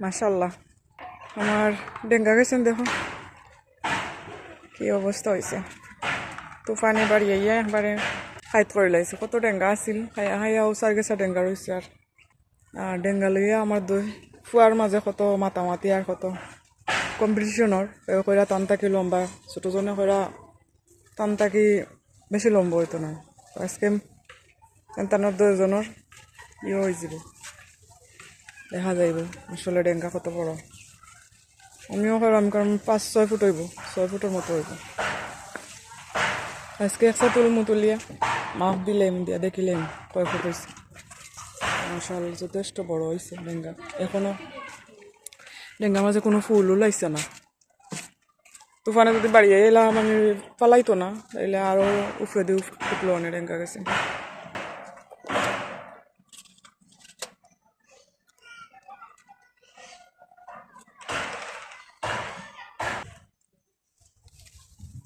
মাশাল্লাহ আমার ডেঙ্গা গেছেন, দেখো। কি অবস্থা হয়েছে তুফান এবার ইয়ে একবারে হাইট করে লাইছে। কত ডেঙ্গা আছিল। হাইয়া হাইয়া উচার গেছা ডেঙ্গা রয়েছে আর। আর ডেঙ্গা লইয়া আমার দুই ফুয়ার মাঝে কত, মাতামাতি আর কত। কম্পিটিশনের কইরা টান তাকি লম্বা ছোটজনে কইরা টান তাকি বেশি লম্বা হইতো না। আজকে সন্তানের দুজনের ইয়ে হয়ে যাব। দেখা যাইব। আসলে ডেঙ্গা কত বড়। আমিও করাম কারণ পাঁচ, ছয় ফুট হইব। ছয় ফুটের মতো হইব। আজকে একশো তুলমু তুলিয়া মাপ দিলেম, দিয়া দেখিলেম কয় ফুট হয়েছে মশাল যথেষ্ট বড় হয়েছে ডেঙ্গা এখনও ডেঙ্গা মাঝে কোনো ফুল লাইছে না। তুফানে যদি বাড়িয়ে এলাম, আমি পালাইতো না। তাইলে আরও উফরে দিয়ে ফুটলো অনেক ডেঙ্গা গেছে।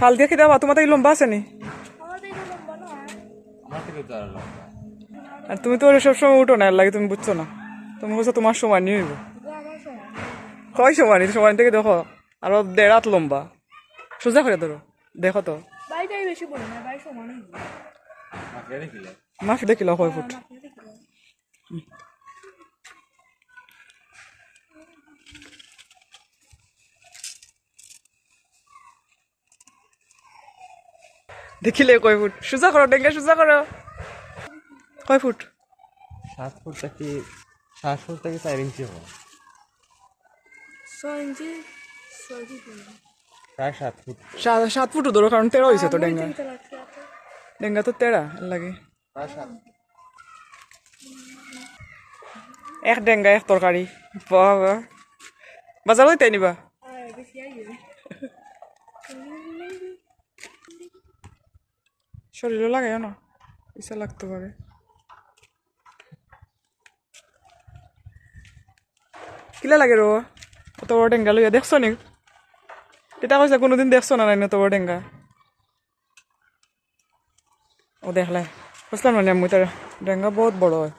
ফাল দিয়ে খেতে তোমার তো এই লম্বা আছে নি। তো আর লম্বা। তুমি তো সবসময় উঠো না লাগে তুমি বুঝছ না। তুমি বলছো তোমার সময় নিয়ে হইব কয় সমানই সমান থেকে দেখো আরও দেড় হাত লম্বা। সোজা করে ধরো দেখো তো। মাফি দেখিল কয় ফুট। দেখিলে কয় ফুট? সোজা করো ডেঙ্গা সোজা করো কয় ফুট? সাত ফুট থেকে সাত ফুট থেকে চার ইঞ্চি হবে। ছয় ইঞ্চি প্রায় সাত ফুট। সাত ফুটও ধরো কারণ তেরো হয়েছে তো ডেঙ্গা ডেঙ্গা তো তেরা লাগে। এক ডেঙ্গা এক তরকারি বাবা বাজার হইতে নিবা আর বেশি আইয়ে শরীরও লাগে না ইচ্ছা লাগতে পারে কিলা লাগে রো অত বড় ডেঙ্গা লইয়া দেখছ নি এটা কৈছে কোনোদিন দেখছ না নাই অত বড় ডেঙ্গা ও দেখলাই বুঝলাম না আমি তার ডেঙ্গা বহুত বড় হয়